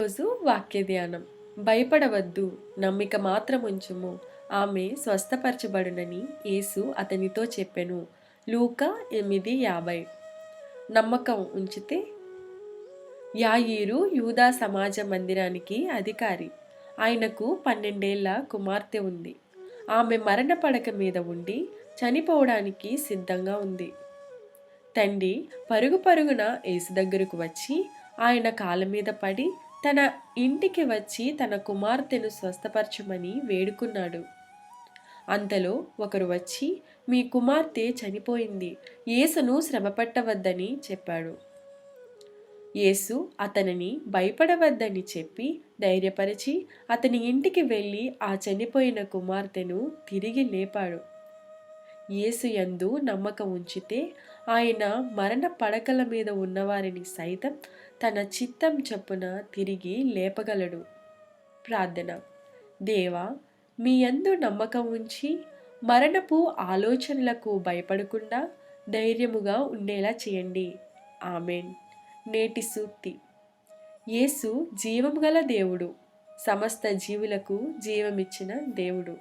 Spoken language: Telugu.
రోజు వాక్య ధ్యానం భయపడవద్దు నమ్మిక మాత్రం ఉంచుము ఆమె స్వస్థపరచబడునని యేసు అతనితో చెప్పెను. లూక ఎనిమిది యాభై. నమ్మకం ఉంచితే యాయీరు యూదా సమాజ మందిరానికి అధికారి. ఆయనకు పన్నెండేళ్ళ కుమార్తె ఉంది. ఆమె మరణ పడక మీద ఉండి చనిపోవడానికి సిద్ధంగా ఉంది. తండ్రి పరుగు పరుగున యేసు దగ్గరకు వచ్చి ఆయన కాళ్ళ మీద పడి తన ఇంటికి వచ్చి తన కుమార్తెను స్వస్థపరచమని వేడుకున్నాడు. అంతలో ఒకరు వచ్చి మీ కుమార్తె చనిపోయింది. యేసును శ్రమపట్టవద్దని చెప్పాడు. యేసు అతనిని భయపడవద్దని చెప్పి ధైర్యపరిచి అతని ఇంటికి వెళ్ళి ఆ చనిపోయిన కుమార్తెను తిరిగి లేపాడు. యేసుయందు నమ్మకం ఉంచితే ఆయన మరణ పడకల మీద ఉన్నవారిని సైతం తన చిత్తం చొప్పున తిరిగి లేపగలడు. ప్రార్థన. దేవా మీ యందు నమ్మకం ఉంచి మరణపు ఆలోచనలకు భయపడకుండా ధైర్యముగా ఉండేలా చేయండి. ఆమెన్. నేటి సూక్తి. యేసు జీవం గల దేవుడు సమస్త జీవులకు జీవమిచ్చిన దేవుడు.